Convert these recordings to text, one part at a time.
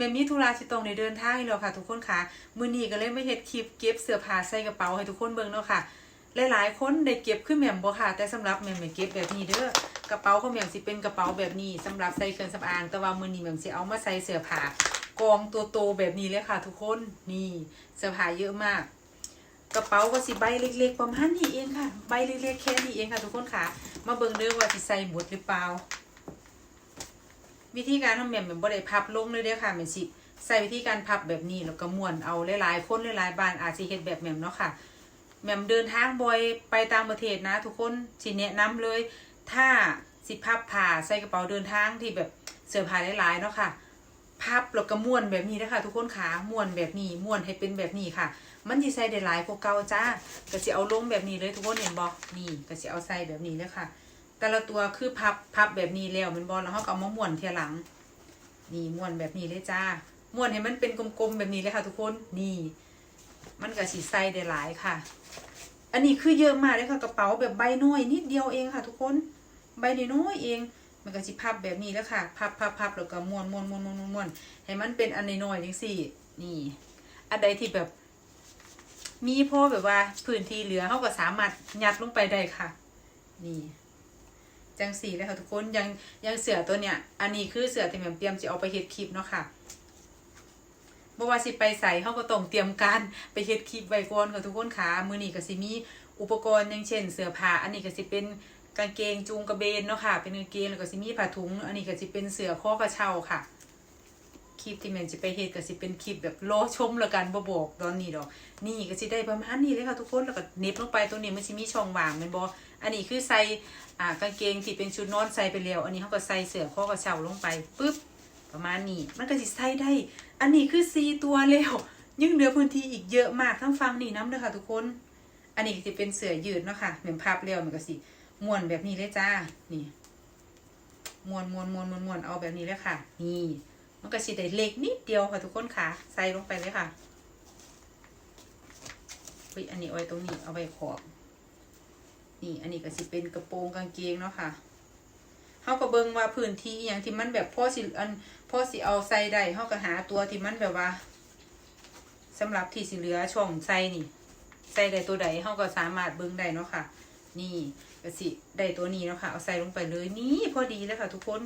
แม่มีธุระสิตรงในเดินทางอีกแล้วค่ะ ทุกคนค่ะมือนี้ก็เลยมาเฮ็ดคลิปเก็บเสื้อผ้าใส่กระเป๋าให้ทุกคนเบิ่งเนาะค่ะ หลายๆคนได้เก็บขึ้นแหม่มบ่ค่ะ แต่สำหรับแหม่มไม่เก็บแบบนี้เด้อกระเป๋าของแหม่มสิเป็นกระเป๋าแบบนี้สำหรับใส่เครื่องสำอาง แต่ว่ามือนี้แหม่มสิเอามาใส่เสื้อผ้ากองตัวโตแบบนี้เลยค่ะ ทุกคนนี่เสื้อผ้าเยอะมากกระเป๋าก็สิใบเล็กๆประมาณนี้เองค่ะ ใบเล็กๆแค่นี้เองค่ะ ทุกคนค่ะ มาเบิ่งเด้อว่าสิใส่หมดหรือเปล่า วิธีการทำแหม่มแหม่มบ่ได้พับลงเลยเด้อค่ะแม่นสิใส่วิธีการพับแบบนี้แล้วก็ม้วนเอาหลายๆคนหลายๆบานอาจสิเฮ็ดแบบแหม่มเนาะค่ะแหม่มเดินทางบ่อยไปตางประเทศนะ ทุกคนสิแนะนำเลย ถ้าสิพับผ้าใส่กระเป๋าเดินทางที่แบบเสื้อผ้าหลายๆเนาะค่ะพับแล้วก็ม้วนแบบนี้นะคะทุกคนขาม้วนแบบนี้ม้วนให้เป็นแบบนี้ค่ะ มันสิใส่ได้หลายกว่าเก่าจ้าก็สิเอาลงแบบนี้เลยทุกคนเห็นบ่นี่ก็สิเอาใส่แบบนี้เลยค่ะ แต่ละตัวคือพับพับแบบนี้แล้วมันบอลแล้วเขาก็เอามาม้วนเทียหลัง นี่ม้วนแบบนี้เลยจ้าม้วนให้มันเป็นกลมๆแบบนี้เลยค่ะ ทุกคนนี่ มันก็สีใสได้หลายค่ะ อันนี้คือเยอะมากเลยค่ะกระเป๋าแบบใบน้อยนิดเดียวเองค่ะ ทุกคนใบน้อยเอง มันก็สิพับแบบนี้แล้วค่ะพับพับพับแล้วก็ม้วนม้วนม้วนม้วนม้วนม้วนให้มันเป็นอันน้อยๆจังสี่ นี่ อันใดที่แบบ มีพอแบบว่าพื้นที่เหลือเขาก็สามารถยัดลงไปได้ค่ะ นี่ จังสีเลยค่ะทุกคนยังยังเสือตัวเนี้ยอันนี้คือเสือที่แหม่เตรียมจะเอาไปเฮ็ดคลิปเนาะค่ะบ่ว่าสิไปใส่เขาก็ต้องเตรียมการไปเฮ็ดคลิปไว้ก่อนค่ะทุกคนค่ะมื้อนี้ก็สิมีอุปกรณ์อย่างเช่น เสื้อผ้าอันนี้ก็สิเป็นกางเกงจูงกระเบนเนาะค่ะ เป็นกางเกงแล้วก็สิมีผ้าถุง อันนี้ก็สิเป็นเสื้อข้อกระเช้าค่ะ คลิปที่แมนจะไปเฮ็ดก็สิเป็นคลิปแบบรอชมแล้วกันบ่บอกตอนนี้ดอก นี่ก็สิได้ประมาณนี้เลยค่ะทุกคนแล้วก็เน็บลงไปตรงนี้มันสิมีช่องว่างแม่นบ่อันนี้คือใส่อ่ากางเกงที่เป็นชุดนอนใส่ไปแล้ว อันนี้เขาก็ใส่เสื้อข้อกระเช้าลงไปปึ๊บประมาณนี้มันก็สิใส่ได้ อันนี้คือสี่ตัวแล้วยังเหลือพื้นที่อีกเยอะมากทั้งฟังนี่น้ำเด้อค่ะทุกคน อันนี้ก็สิเป็นเสื้อยืดเนาะค่ะเหมือนพับแล้วมันก็สิม้วนแบบนี้เลยจ้า นี่ม้วนม้วนม้วนม้วนม้วนเอาแบบนี้เลยค่ะ นี่ มันก็สิได้เล็กนิดเดียวค่ะทุกคนค่ะ ใส่ลงไปเลยค่ะเฮ้ยอันนี้เอาไว้ตรงนี้เอาไว้ขอบ นี่อันนี้ก็สิเป็นกระโปรงกางเกงเนาะค่ะเขาก็เบิ่งว่าพื้นที่อย่างที่มันแบบพ่อสิอันพ่อสิเอาใส่ได้เขาก็หาตัวที่มันแบบว่าสำหรับที่สิเหลือช่องใส่นี่ ใส่ได้ตัวใดเขาก็สามารถเบิ่งได้เนาะค่ะ นี่ ก็สิได้ตัวนี้เนาะค่ะเอาใส่ลงไปเลยนี่พอดีแล้วค่ะ ทุกคน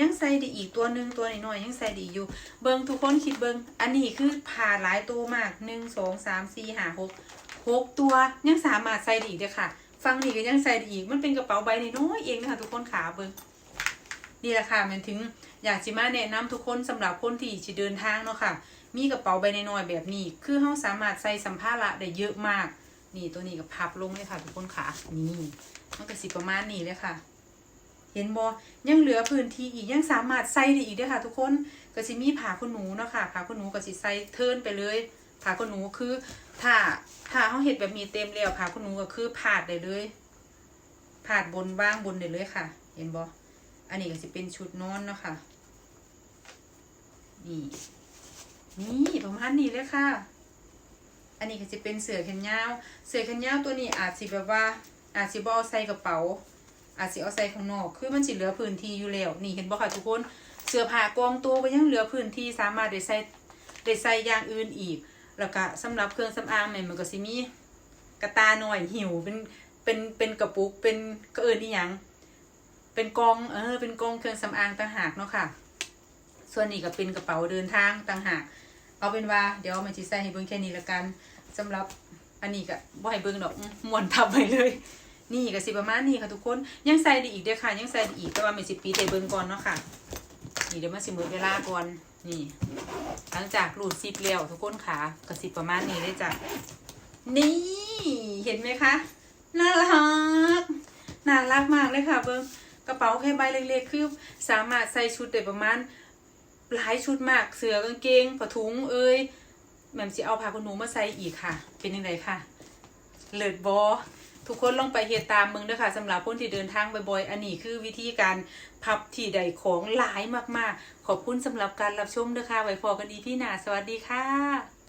ยังใส่ได้อีกตัวหนึ่งตัวน้อยๆยังใส่ได้อยู่ เบิ่งทุกคนคิดเบิ่งอันนี้คือผ่าหลายตัวมากหนึ่งสองสามสี่ห้าหกหกตัวยังสามารถใส่ได้อีกเด้อค่ะ ฟังนี่ก็ยังใส่ได้อีกมันเป็นกระเป๋าใบน้อยเองนะคะทุกคนขาเบิ่งนี่แหละค่ะมันถึงอยากจิมาแนะนำทุกคนสำหรับคนที่จะเดินทางเนาะค่ะ มีกระเป๋าใบน้อยๆแบบนี้ คือเขาสามารถใส่สัมภาระได้เยอะมาก นี่ตัวนี้ก็พับลงเลยค่ะทุกคนขานี่มันก็สิประมาณนี้เลยค่ะ เห็นบอยังเหลือพื้นที่อีกยังสามารถใส่ได้อีกด้วยค่ะ ทุกคนก็สิมีผ้าขนหนูเนาะค่ะผ้าขนหนูก็สิใส่เทิร์นไปเลยผ้าขนหนูคือ ถ้าถ้าเขาเห็ดแบบมีเต็มแล้วผ้าขนหนูก็คือผาดได้เลยผาดบนบ้างบนได้เลยค่ะ เห็นบออันนี้ก็สิเป็นชุดนอนเนาะค่ะ นี่ นี่ประมาณนี้เลยค่ะ อันนี้ก็จะเป็นเสือแขนยาว เสือแขนยาวตัวนี้อาจสิแบบว่า อาจสิบเอาใส่กระเป๋า อาจสิเอาใส่ข้างนอก คือมันสิเหลือพื้นที่อยู่แล้ว นี่เห็นบ่ค่ะทุกคน เสื้อผ้ากองตัวก็ยังเหลือพื้นที่สามารถได้ใส่ได้ใส่อย่างอื่นอีก แล้วก็สำหรับเครื่องสำอางเนี่ยมันก็สิมีกระตาหน่อยหิวเป็นเป็นเป็นกระปุกเป็นก็เอิญนี่ยังเป็นกองเออเป็นกองเครื่องสำอางต่างหากเนาะค่ะ ส่วนนี้ก็เป็นกระเป๋าเดินทางต่างหาก เอาเป็นว่าเดี๋ยวมันจะใส่ให้เบิ่งแค่นี้ละกันสำหรับอันนี้ก็บ่ให้เบิ่งดอกม้วนทับไปเลย นี่ก็สิประมาณนี้ค่ะทุกคนยังใส่ได้อีกเด้อค่ะ ยังใส่ได้อีกแต่ว่ามันสิปีได้เบิ่งก่อนเนาะค่ะนี่เดี๋ยวมันสิหมดเวลาก่อนนี่หลังจากรูดซิปแล้วทุกคนขาก็สิประมาณนี้เลยจ้ะนี่เห็นไหมคะน่ารักน่ารักมากเลยค่ะเบิ่งกระเป๋าแค่ใบเล็กๆคือสามารถใส่ชุดได้ประมาณ หลายชุดมากเสือกางเกงผ้าถุงเอ้ยแหม่มสิเอาผ้าขนหนูมาใส่อีกค่ะ เป็นยังไงค่ะ เลิศบอทุกคนลองไปเฮ็ดตามมึงด้อค่ะสำหรับคนที่เดินทางบ่อยๆ อันนี้คือวิธีการพับที่ใดของหลายมากๆ ขอบคุณสำหรับการรับชมด้อค่ะ ไว้พอกันดีพี่หนาสวัสดีค่ะ